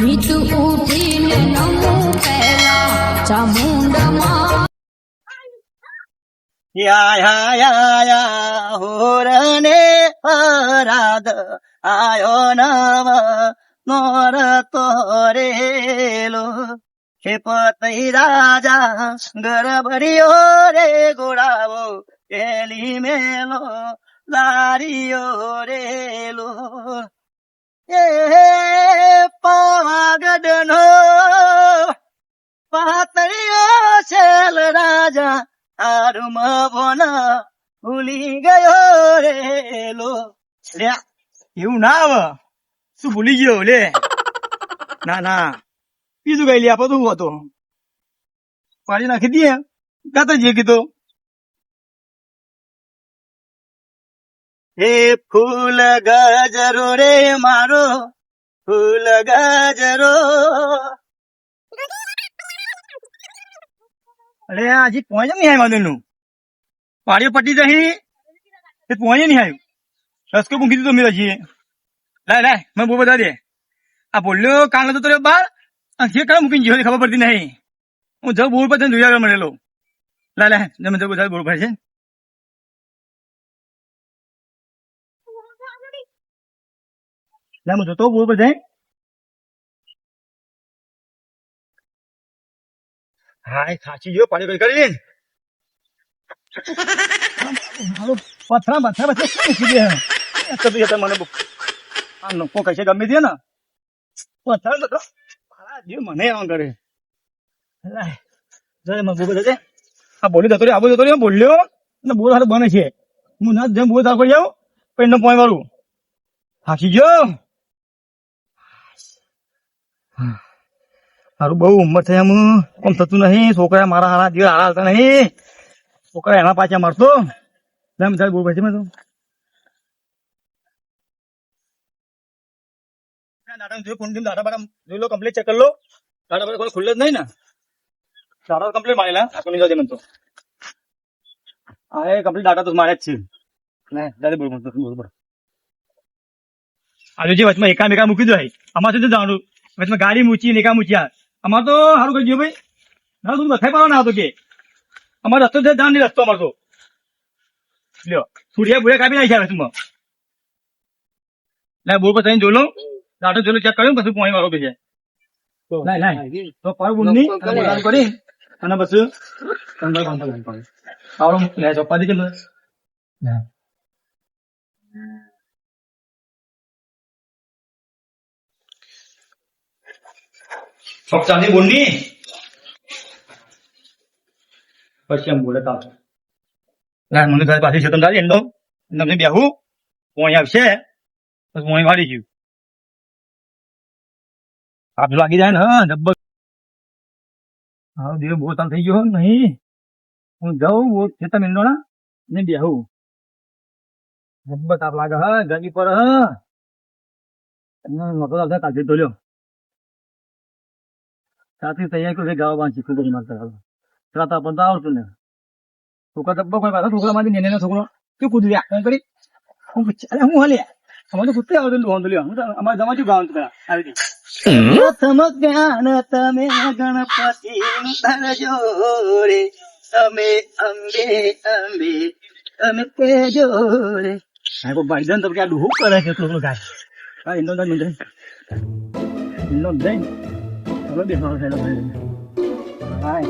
মৃত্যু উঠিল নমো পেলা চামুন্ডা মা। হোরনে হরাদ আয়ো নব নর তোরে লো খেপতই রাজা গরবরিও রে গোড়াবো, এলি মেলো, লারিও রে লো એ પાવાગઢનો પાતળીઓ છેલ રાજા આરુમ બોન ભૂલી ગયો રેલો લ્યા એવું ના આવે. શું ભૂલી ગયો, લે. ના ના. બીજું કઈ લે, આપો તું હતો. પાડી નાખી દઈએ. ગાતા જે કીધું. હે ફૂલ ગજરો રે મારો. ફૂલ ગાજરો અરે આજે પહોંચે નહીં આવ્યું વાંધો પાડીઓ પટી જહી એ પહોંચે નહીં આવ્યું. રસકો મૂકી દીધો મેં હજી લાય લાય મેં બહુ બધા દે. આ બોલ્યો, કાન તો રહ્યો બાર અને જે કાળ મૂકીને જીવો ખબર પડતી નહીં. હું જવું બોર પર જોયા મળેલો. લાય લાય તમે જવું બધા બોર પર છે. લાય જોતો બોર પર જાય હા એ પાણી કઈ કરી લે પથરા પથરા શું દે મને બહુ આ નફો કશે ગમે તે ને? પથરા તો મારા જીવ મને આમ કરે. લાય જય મને બોલ જજે આ બોલી જતો રહ્યો આબો જતો રહ્યો બોલ્યો? ને બહુ સારું બને છે. હું ના જેમ બહુ સારું કરી જાઉં એનો પોઈ વાળું. થાકી ગયો? સારું બહુ ઉંમર થઈ એમ. કોમ થતું નહીં. છોકરા મારા હારા દિવસ હારા હાલતા નહીં. છોકરા એના પાછા મારતો. એમ ચાલ બોલ પછી મેં તો દાદા જોયું બાડા જોઈ લો કમ્પ્લીટ ચેક લો. દાદા બાડા કોઈ ખુલ્લે જ નહીં ને. દાદા કમ્પ્લીટ મારેલા આ કોની મને તો. આ કમ્પ્લીટ દાદા તો મારે જ છે. ને, દાદા બોલ બોલ જે વચમાં એકામેકા મૂકી દો આમાં શું જવાનું વચમાં ગાડી મૂચી નેકા મૂચ્યા અમાર તો સારું કહી ગયું ભાઈ. ના તું બખાઈ પાડવા ના હતો કે. અમારો રસ્તો છે જાણ રસ્તો અમારો તો. લ્યો સૂર્યા બુડિયા કાપી નાખ્યા તું લે બોલ પર જઈને જોઈ લો. દાટો જોઈ લો ચેક કર્યું પછી પોણી વાળો છે લાય લાય. તો પર બુલની. અને કરી. અને પછી કંદર કંદર આવડો લે ચોપ્પા દી કે ચોપચાની બોલની પછી એમ બોલે તાવ ના મને ઘર પાછી છે તારી એંડો તમને બેહું પોણી આવશે પછી પોણી વાળી ગયું આપ લાગી જાય ને હા જબ્બર હા દેવ બહુ તાલ થઈ ગયો નહીં હું જાઉં બહુ ખેતર મેંડો ના ને બેહું જબ્બર તાપ લાગે હા ગરમી પર હા નતો આવતા સાથે તૈયાર કરી ગાવા બાંધી ખૂબ જ મારતા હાલ ત્રાતા પણ તો આવડતું ને છોકરા ડબ્બો કોઈ પાછા છોકરા માંથી નેને છોકરો શું કૂદી આ કરી હું અરે હું હાલે અમારે તો કૂદતે આવતું તું વાંધો લ્યો હું અમારે જમા છું ગાવાનું પેલા આવી રીતે પ્રથમ જ્ઞાન તમે ગણપતિ ધરજો રે તમે અંબે અંબે અમે તેજો રે હા કોઈ બાળી દે ને તો કે આ ડૂહું કરે છે થોડું ગાય હા ઇન્દો દઈ ઇન્દો ઇન્દો દઈ હવે બેસવાનું છે લોકો હાય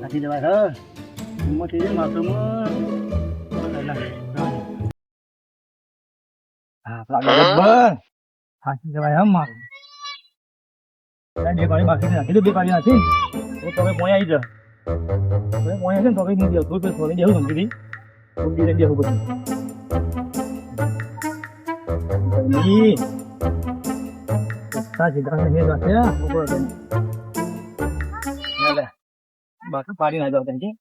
આથી જવાય હ મોટી છે માથું હા લાગે બરાબર હાથી જવાય હમ મારું બે પાણી બાકી છે નાખી દો બે પાણી નાખી તો તમે પોઈ આવી જા તમે પોઈ છે ને તો કઈ નહીં દેવું થોડું થોડી દેવું સમજી થોડી દેવું દેવું બધું ઈ સાચી દાખલા હે. રાખે ઉપર લે બાકી પાડી ના જાવ ત્યાં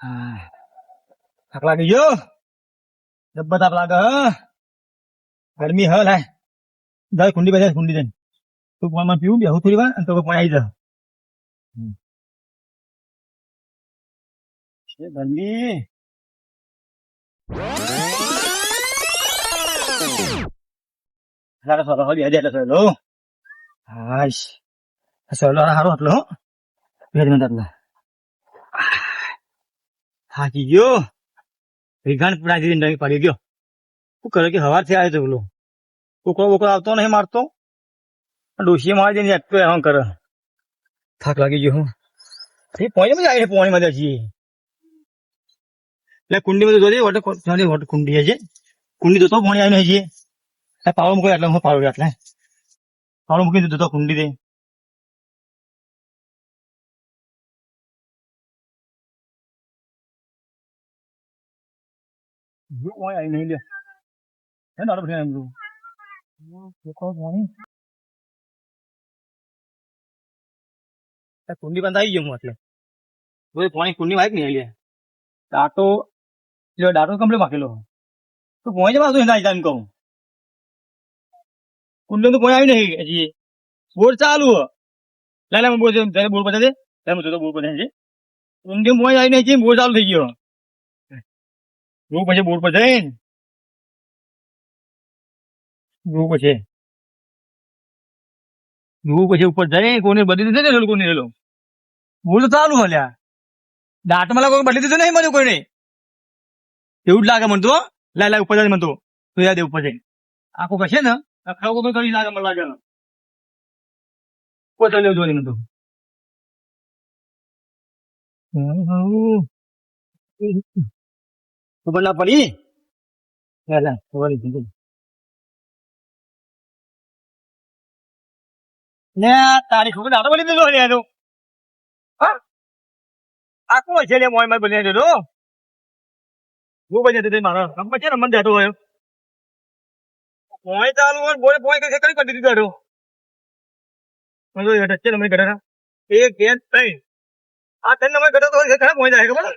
હા. થાક લાગી ગયો જબ્બર તાપ લાગે હ ગરમી હ લાય દર કુંડી બજાર કુંડી જઈને તું પાણીમાં પીવું બેહું થોડી વાર અને તો પાણી આવી જા ગરમી સારા સારા હળી હજાર એટલે સહેલો હાશ સહેલો થાકી ગયો રીઘાણ પડાઈ દીધી પડી ગયો. શું કરે કે હવારથી આવ્યો તો પેલો? કોકરો બોકરો આવતો નહીં મારતો? ડોશીએ મારી જઈને એટલો એમ કરે. થાક લાગી ગયો હું. એ પોણી માં આવી પોણી માં જઈએ એટલે કુંડી માં જોજે, વોટર ચાલે વટે કુંડી છે કુંડી જોતો પોણી આવીને છીએ પાવડો મૂકો એટલે હું પાવડો એટલે પાવડો મૂકી દીધો કુંડી દે. જો પોણી આવી નહીં લે હે નાડો બધા એમ જો કોકો પોણી એ કુંડી બંધ આવી ગયો હું એટલે તો પોણી કુંડી માં આવી નહીં લે ડાટો લ્યો ડાટો કમ્પ્લીટ વાકેલો તો પોણી જવા તો એના એમ કહું કુંડો તો પોણી આવી નહીં હજી બોર ચાલુ હ લે લે બોર તને બોર બતા દે લે હું તો બોર બતા છે કુંડી પોણી આવી નહીં હજી બોર ચાલુ થઈ ગયો રૂ પછી બોર પર જઈને રૂ પછી? રૂ પછી ઉપર જઈ કોને બદલી દીધું ને કોને લેલો બોલ તો ચાલુ હલ્યા દાંતમાં લાગો બદલી દીધું નહીં મને કોઈને? એવું જ લાગે મને તો લાય લાય, ઉપર જાય મને તો. યાદ ઉપર જઈને આખું કશે ને? આખા કોઈ કરી લાગે મને લાગે. કોઈ ચાલ્યો જોઈ મને તો. ખબર ના પડી? લે લે ખબર નહીં ને તારી ખબર ના બની દીધો ને એનું? આ આખું છે મોય મોય બની દીધો? હું બની દીધો મારો ગમે છે ને મને દેતો હોય મોય ચાલુ હોય બોલે બોય કઈ કરી કરી દીધો મને તો ને મને ગઢા એક બે ત્રણ. આ ત્રણ નંબર ગઢો તો ખરા મોય જાય ખબર?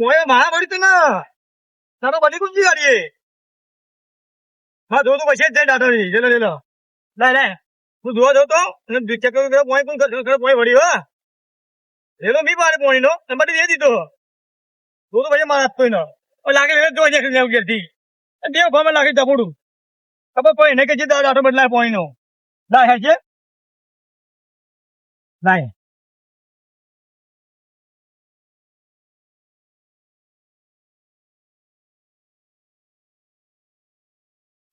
મોય મારા પડી તું ના તારો બની કુંજી ગાડી હા, જો તો પછી જ જાય ડાટો ની ચલો ચલો લે. લે તું જોવા જતો અને ચેક કર્યું પોઈન્ટ પણ કરશો પોઈન્ટ વળી, હો? લેલો મી પાડે પોણી નો નંબર દે દીધો. તો તો પછી મારા આપતો લાગે લે જો જે લેવ ગેરથી દેવ ભામે લાગે જપડું ખબર પડે ને કે જે દાડો આટો બદલાય પોણી નો દા હે છે લાય.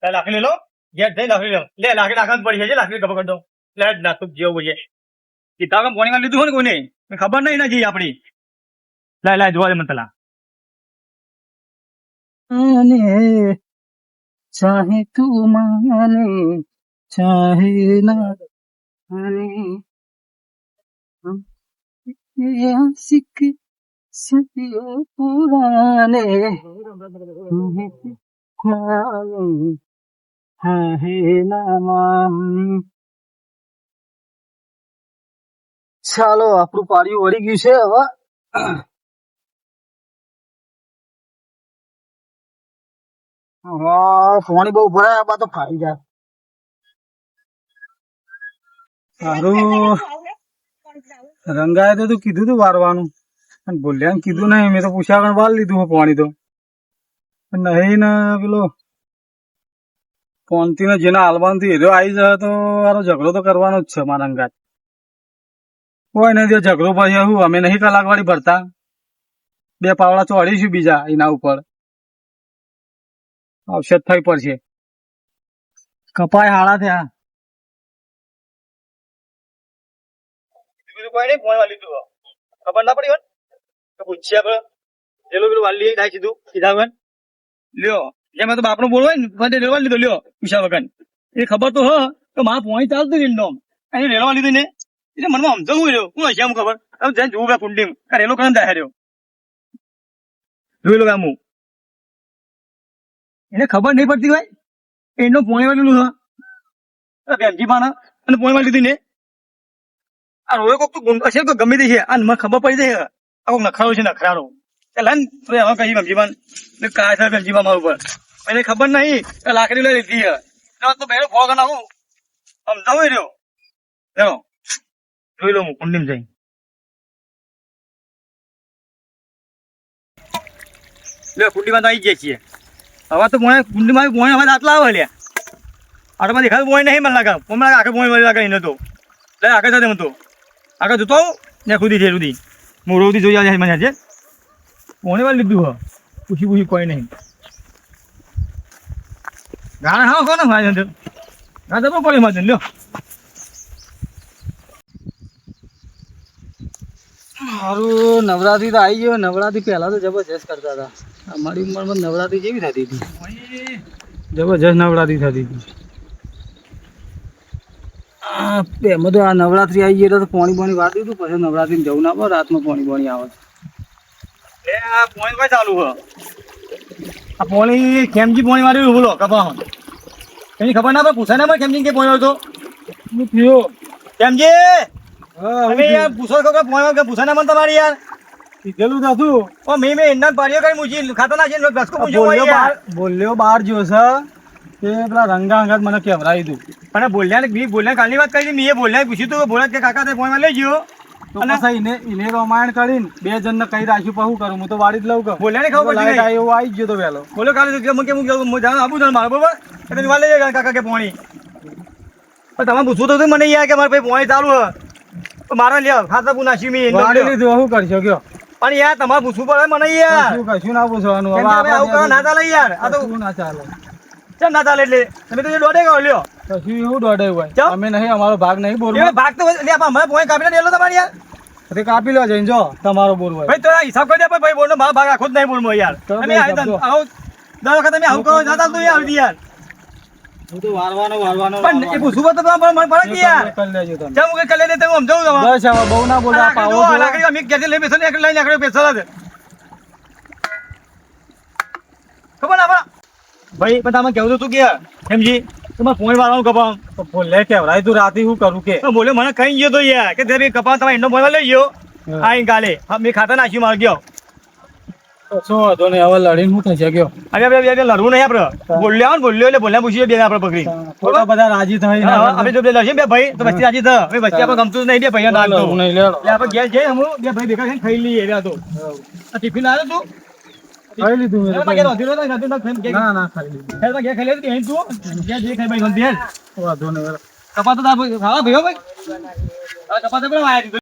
એટલે લાકડી લો ઘેર જઈ લાકડી લો લે લાકડી આખાત પડી છે લાકડી કપકડો લે ના તું જેવું બોલીએ કીધા કે પોણી લીધું હોય ને કોઈને ખબર નહીં ના જઈ આપણી લાય લાય જોવા દે મને પેલા અને ચાહે તું માને ચાહે ના અને આશિક સદીઓ પુરાને ખ્યાલ હે ચાલો, આપણું પાડ્યું વળી ગયું છે હવે. પાણી બહુ ભરાય બા તો ફાટી જાય. સારું. રંગાય તો તું કીધું તું વારવાનું. અને બોલ્યા કીધું નહીં, મેં તો પૂછ્યા વાળ લીધું પાણી તો. નહીં ને, પેલો પોનતી જેના આલવાનથી હેરો આવી જાય તો મારો ઝઘડો તો કરવાનો જ છે, મારા અંગાત. કોઈ જો ઝઘડો ભાઈ હું, અમે નહીં કલાક વાળી ભરતા. બે પાવડા ચોડીશું બીજા એના ઉપર. ઔષધ થઈ પડશે. કપાય હાળા થયા. ખબર ના પડી હોય પૂછ્યા પર જેલો પેલું વાલી થાય સીધું, સીધા લ્યો. જેમાં તો બાપનો બોલ ને રેલવા લીધો, લ્યો પૂછ્યા વગર. એ ખબર તો હ તો મારા પોણી ચાલતું જ નોમ અહીં રેલવા લીધું ને, એટલે મનમાં સમજો હું રહ્યો. હું હશે એમ ખબર? જઈને જોવું ભાઈ કુંડી રેલો કેમ જાય રહ્યો. જોઈ લો હું એને ખબર નહીં પડતી ભાઈ. એનો પોણી વાળેલું હ. બેનજી પાના અને પોણી વાળી લીધી ને. આ રોય કોક તો ગુંડ છે ગમે તે છે. આ મને ખબર પડી જાય. આ કોક નખરારો છે, નખરારો. એટલે ને હવે કહી એટલે કાય થાય ગમજીમા મારા ઉપર. એને ખબર નહીં કે લાકડી લઈ લીધી હે એટલે તો બેરો ફોગ નાખું. સમજાવું રહ્યો. લેવો જોઈ લો હું કુંડીમ જઈ. લે, કુંડીમાં તો આવી ગયા છીએ. હવે તો મોય કુંડીમાં મોય હવે આટલા આવે લ્યા આટલામાં દેખાતું મોય નહીં મને લાગે. મને લાગે આખે મોય લાગે એને તો. લે આગળ સાથે હું તો. આગળ જોતો ને ખુદી છે આજે. કોને વાર લીધું હ. પૂછી કોઈ નહીં. ગાણા હા કોને મારે અંદર ગા તો પડી માં લ્યો. મારું નવરાત્રી તો આવી ગયો. નવરાત્રી પહેલા તો જબરજસ્ત કરતા હતા. અમારી ઉંમરમાં નવરાત્રી કેવી થતી હતી? જબરજસ્ત નવરાત્રી થતી હતી. આ એમાં તો આ નવરાત્રી આવી ગઈ એટલે તો પાણી પાણી વાળી દીધું. પછી નવરાત્રી જવું ના પડે રાતમાં પાણી પાણી આવે. ચાલુ હ. આ પોણી ખેમજી પોણી મારી બોલો કપા એની ખબર ના પડે? પૂછાય ના પડે કેમજી કે પોણી તો શું થયો? કેમજી હા તમે યાર પૂછો ખબર પોણી કે મને તમારી યાર. કીધેલું થતું ઓ મેં મેં એના પાડીઓ કઈ મૂકી ખાતા ના છે મૂક્યો બોલ્યો યાર. બાર બોલ્યો બાર જો છે તે પેલા રંગા અંગાત મને કેવરાવી દીધું અને બોલ્યા બી બોલ્યા કાલની વાત કરી મેં બોલ્યા પૂછ્યું તું કે બોલ્યા કે કાકા તે પોઈમાં લઈ ગયો. અને- એને એને રામાયણ કરીને બે જણને કઈ રાખ્યું પછી હું કરું? હું તો વાળી જ લઉં કે. બોલ્યા ને ખબર પડી લાઈટ એવું આવી ગયો તો વહેલો. બોલો કાલે કે કે હું જાઉં આબુ જાઉં મારે બરોબર? એટલે તમે લઈ જાય કાકા કે પોણી. પણ તમે પૂછવું તો હતું મને યાર કે મારે ભાઈ પોણી ચાલુ હે તો મારે લ્યો ખાતા પૂ નાખ્યું મેં લ્યો. લીધું શું કરશો કયો? પણ યાર તમારે પૂછવું પડે મને યાર. શું કશું ના પૂછવાનું હવે આવું કરો ના ચાલે યાર. આ તો ના ચાલે. કેમ ના ચાલે એટલે? તમે તો જે દોઢે ગયો લ્યો. કશું એવું દોડે હોય. અમે નહીં અમારો ભાગ નહીં બોલવો ભાગ તો લે આપણે હમણાં પોણી કાપીને દેલો તમારે યાર. તે કાપી લો જઈને જો તમારો બોલ હોય. ભાઈ તો હિસાબ કરી દે ભાઈ બોલનો મારો ભાગ આખો જ નહીં બોલમાં યાર. તમે ભાઈ આવી સમજો. આવો દર વખત તમે આવું કરો ના ચાલતું આવી યાર. હું તો વારવાનો વારવાનો પણ એ પૂછવું તો તમારે મને પડે યાર. કરી લેજો તમે. ચાલ હું કઈ કરી દે હું સમજાવું તમારે. બસ હવે બહુ ના બોલો પાવો લાકડી અમે ક્યાંથી લઈ બેસો ને એક લઈને આકડે બેસો જ. ખબર ના ભાઈ પણ તમે કેવું તું કે સમજી તમારે ફોન વાળવાનું કપાવ તો બોલે કેવરાય તું રાતે શું કરું કે? તો મને કઈ ગયો તો યાર કે તે કપાવ તમે એનો ફોન લઈ ગયો. હા. આ કાલે હા મેં ખાતા નાખ્યું માર ગયો. શું વાંધો નહીં હવે લડીને શું થશે કયો અરે બે બે લડવું નહીં આપણે. બોલ્યો ને બોલ્યો એટલે બોલ્યા પૂછીએ બે આપણે પકડી. થોડા બધા રાજી થઈ હા, હા, આપણે જો બે લડશે બે ભાઈ તો વસ્તી રાજી થ. હવે આપણે ગમતું નહીં બે ભાઈઓ ના લડવું નહીં આપણે ઘેર જઈએ હમું બે ભાઈ ભેગા થઈને ખાઈ લઈએ તો. ટિફિન આવ્યો તું? ખાઈ લીધું મેં ના ના ખાઈ લીધું. ઘેરમાં ઘેર ખાઈ લીધું અહીં તું. ઘેર જે ખાઈ ભાઈ ગંદી હેડ. વાંધો નહીં કપા તો ભાઈ- ખાવા ભયો ભાઈ. કપા તો પેલા વાયા.